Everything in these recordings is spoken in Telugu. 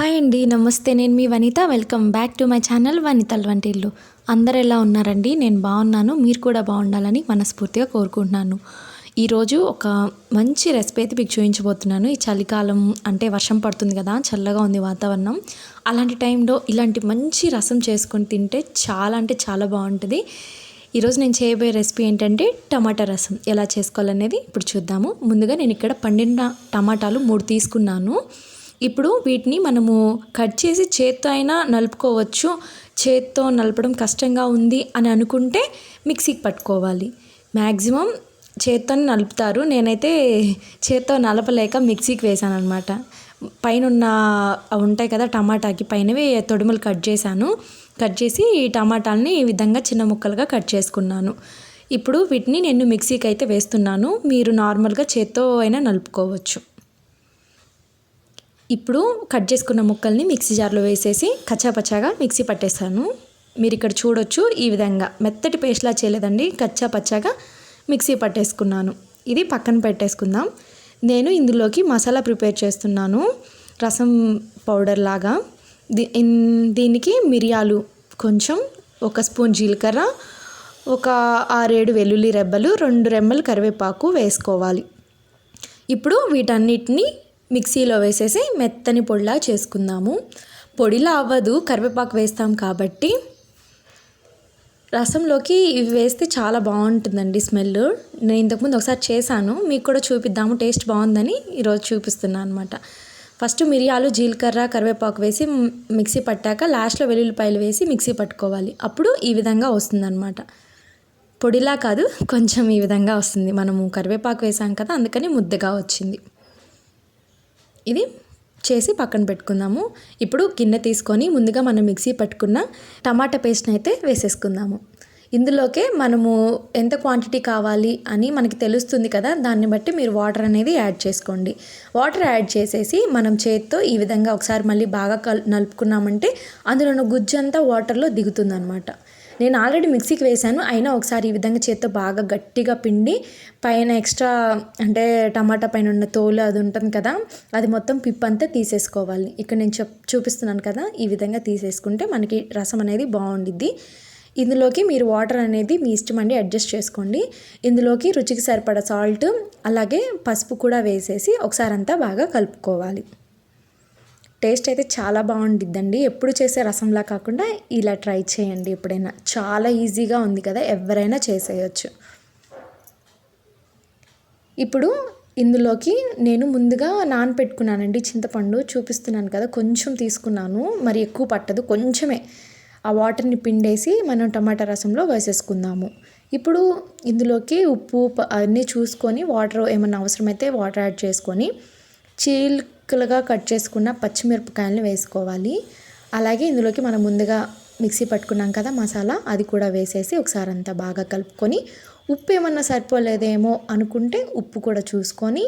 హాయ్ అండి నమస్తే. నేను మీ Vanitha. Welcome back to my channel వనితల వంటిల్లు. అందరు ఎలా ఉన్నారండి? నేను బాగున్నాను. మీరు కూడా బాగుండాలని మనస్ఫూర్తిగా కోరుకుంటున్నాను. ఈరోజు ఒక మంచి రెసిపీ అయితే మీకు చూపించబోతున్నాను. ఈ చలికాలం అంటే వర్షం పడుతుంది కదా చల్లగా ఉంది వాతావరణం. అలాంటి టైంలో ఇలాంటి మంచి రసం చేసుకొని తింటే చాలా అంటే చాలా బాగుంటుంది. ఈరోజు నేను చేయబోయే రెసిపీ ఏంటంటే టమాటా రసం. ఎలా చేసుకోవాలనేది ఇప్పుడు చూద్దాము. ముందుగా నేను ఇక్కడ పండిన టమాటాలు మూడు తీసుకున్నాను. ఇప్పుడు వీటిని మనము కట్ చేసి చేత్తో అయినా నలుపుకోవచ్చు. చేత్తో నలపడం కష్టంగా ఉంది అని అనుకుంటే మిక్సీకి పట్టుకోవాలి. మ్యాక్సిమం చేత్తో నలుపుతారు. నేనైతే చేత్తో నలపలేక మిక్సీకి వేసాను అనమాట పైన ఉన్న ఉంటాయి కదా టమాటాకి పైనవి తొడుములు కట్ చేశాను. కట్ చేసి ఈ టమాటాలని ఈ విధంగా చిన్న ముక్కలుగా కట్ చేసుకున్నాను. ఇప్పుడు వీటిని నేను మిక్సీకి అయితే వేస్తున్నాను. మీరు నార్మల్గా చేత్తో అయినా నలుపుకోవచ్చు. ఇప్పుడు కట్ చేసుకున్న ముక్కల్ని మిక్సీ జార్లో వేసేసి కచ్చాపచ్చాగా మిక్సీ పట్టేస్తాను. మీరు ఇక్కడ చూడొచ్చు ఈ విధంగా. మెత్తటి పేస్ట్లా చేయలేదండి. కచ్చా పచ్చాగా మిక్సీ పట్టేసుకున్నాను. ఇది పక్కన పెట్టేసుకుందాం. నేను ఇందులోకి మసాలా ప్రిపేర్ చేస్తున్నాను. రసం పౌడర్ లాగా. దీనికి మిరియాలు కొంచెం ఒక స్పూన్ జీలకర్ర ఒక ఆరేడు వెల్లుల్లి రెబ్బలు రెండు రెమ్మలు కరివేపాకు వేసుకోవాలి. ఇప్పుడు వీటన్నిటిని మిక్సీలో వేసేసి మెత్తని పొడిలా చేసుకుందాము. పొడిలా అవ్వదు కరివేపాకు వేస్తాం కాబట్టి. రసంలోకి ఇవి వేస్తే చాలా బాగుంటుందండి స్మెల్. నేను ఇంతకుముందు ఒకసారి చేశాను. మీకు కూడా చూపిద్దాము టేస్ట్ బాగుందని ఈరోజు చూపిస్తున్నాను అనమాట ఫస్ట్ మిరియాలు జీలకర్ర కరివేపాకు వేసి మిక్సీ పట్టాక లాస్ట్లో వెల్లుల్లిపాయలు వేసి మిక్సీ పట్టుకోవాలి. అప్పుడు ఈ విధంగా వస్తుందన్నమాట పొడిలా కాదు కొంచెం ఈ విధంగా వస్తుంది. మనము కరివేపాకు వేసాం కదా అందుకని ముద్దగా వచ్చింది. ఇది చేసి పక్కన పెట్టుకుందాము. ఇప్పుడు గిన్నె తీసుకొని ముందుగా మనం మిక్సీ పట్టుకున్న టమాటా పేస్ట్ని అయితే వేసేసుకుందాము. ఇందులోకే మనము ఎంత క్వాంటిటీ కావాలి అని మనకి తెలుస్తుంది కదా దాన్ని బట్టి మీరు వాటర్ అనేది యాడ్ చేసుకోండి. వాటర్ యాడ్ చేసేసి మనం చేత్తో ఈ విధంగా ఒకసారి మళ్ళీ బాగా కల్ నలుపుకున్నామంటే అందులో ఉన్న గుజ్జు అంతా వాటర్లో దిగుతుందనమాట నేను ఆల్రెడీ మిక్సీకి వేశాను. అయినా ఒకసారి ఈ విధంగా చేత్తో బాగా గట్టిగా పిండి పైన ఎక్స్ట్రా అంటే టమాటా పైన ఉన్న తోలు అది ఉంటుంది కదా అది మొత్తం పిప్ అంతా తీసేసుకోవాలి. ఇక్కడ నేను చెప్ చూపిస్తున్నాను కదా ఈ విధంగా తీసేసుకుంటే మనకి రసం అనేది బాగుండిద్ది. ఇందులోకి మీరు వాటర్ అనేది మీ ఇష్టం అండి అడ్జస్ట్ చేసుకోండి. ఇందులోకి రుచికి సరిపడ సాల్ట్ అలాగే పసుపు కూడా వేసేసి ఒకసారి అంతా బాగా కలుపుకోవాలి. టేస్ట్ అయితే చాలా బాగుండిద్దండి. ఎప్పుడు చేసే రసంలా కాకుండా ఇలా ట్రై చేయండి ఎప్పుడైనా. చాలా ఈజీగా ఉంది కదా ఎవరైనా చేసేయచ్చు. ఇప్పుడు ఇందులోకి నేను ముందుగా నానపెట్టుకున్నానండి చింతపండు. చూపిస్తున్నాను కదా కొంచెం తీసుకున్నాను. మరి ఎక్కువ పట్టదు కొంచెమే. ఆ వాటర్ని పిండేసి మనం టమాటా రసంలో వేసేసుకుందాము. ఇప్పుడు ఇందులోకి ఉప్పు అన్నీ చూసుకొని వాటర్ ఏమైనా అవసరమైతే వాటర్ యాడ్ చేసుకొని చీల్ ముక్కలుగా కట్ చేసుకున్న పచ్చిమిరపకాయలను వేసుకోవాలి. అలాగే ఇందులోకి మనం ముందుగా మిక్సీ పట్టుకున్నాం కదా మసాలా అది కూడా వేసేసి ఒకసారి అంతా బాగా కలుపుకొని ఉప్పు ఏమన్నా సరిపోలేదేమో అనుకుంటే ఉప్పు కూడా చూసుకొని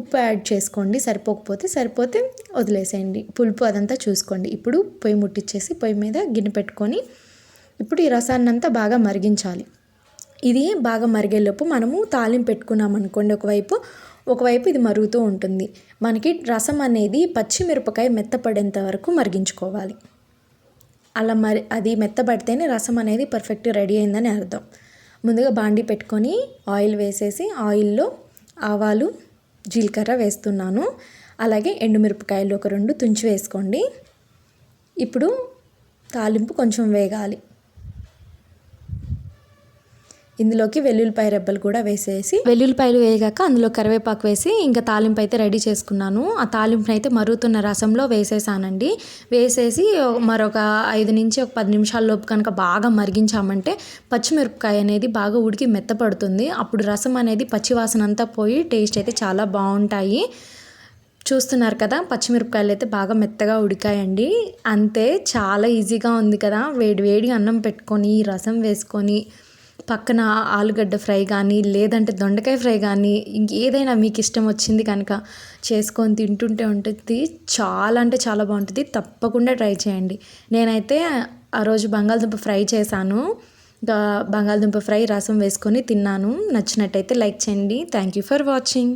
ఉప్పు యాడ్ చేసుకోండి. సరిపోకపోతే సరిపోతే వదిలేసేయండి. పులుపు అదంతా చూసుకోండి. ఇప్పుడు పొయ్యి ముట్టించేసి పొయ్యి మీద గిన్నె పెట్టుకొని ఇప్పుడు ఈ రసాన్ని అంతా బాగా మరిగించాలి. ఇది బాగా మరిగేలోపు మనము తాలింపు పెట్టుకున్నాం అనుకోండి ఒకవైపు ఒకవైపు ఇది మరుగుతూ ఉంటుంది. మనకి రసం అనేది పచ్చిమిరపకాయ మెత్తపడేంత వరకు మరిగించుకోవాలి. అలా మరి అది మెత్తబడితేనే రసం అనేది పర్ఫెక్ట్ రెడీ అయిందని అర్థం. ముందుగా బాండి పెట్టుకొని ఆయిల్ వేసేసి ఆయిల్లో ఆవాలు జీలకర్ర వేస్తున్నాను. అలాగే ఎండుమిరపకాయలు ఒక రెండు తుంచి వేసుకోండి. ఇప్పుడు తాలింపు కొంచెం వేగాలి. ఇందులోకి వెల్లుల్లిపాయ రెబ్బలు కూడా వేసేసి వెల్లుల్లిపాయలు వేయగాక అందులో కరివేపాకు వేసి ఇంకా తాలింపు అయితే రెడీ చేసుకున్నాను. ఆ తాలింపుని అయితే మరుగుతున్న రసంలో వేసేసానండి. వేసేసి మరొక ఐదు నుంచి ఒక పది నిమిషాల లోపు కనుక బాగా మరిగించామంటే పచ్చిమిరపకాయ అనేది బాగా ఉడికి మెత్తపడుతుంది. అప్పుడు రసం అనేది పచ్చివాసన అంతా పోయి టేస్ట్ అయితే చాలా బాగుంటాయి. చూస్తున్నారు కదా పచ్చిమిరపకాయలు అయితే బాగా మెత్తగా ఉడికాయండి. అంతే చాలా ఈజీగా ఉంది కదా. వేడి వేడి అన్నం పెట్టుకొని రసం వేసుకొని పక్కన ఆలుగడ్డ ఫ్రై కానీ లేదంటే దొండకాయ ఫ్రై కానీ ఇంకేదైనా మీకు ఇష్టం వచ్చింది కనుక చేసుకొని తింటుంటే ఉంటుంది. చాలా అంటే చాలా బాగుంటుంది. తప్పకుండా ట్రై చేయండి. నేనైతే ఆ రోజు బంగాళదుంప ఫ్రై చేశాను. ఇంకా బంగాళదుంప ఫ్రై రసం వేసుకొని తిన్నాను. నచ్చినట్టయితే లైక్ చేయండి. Thank you for watching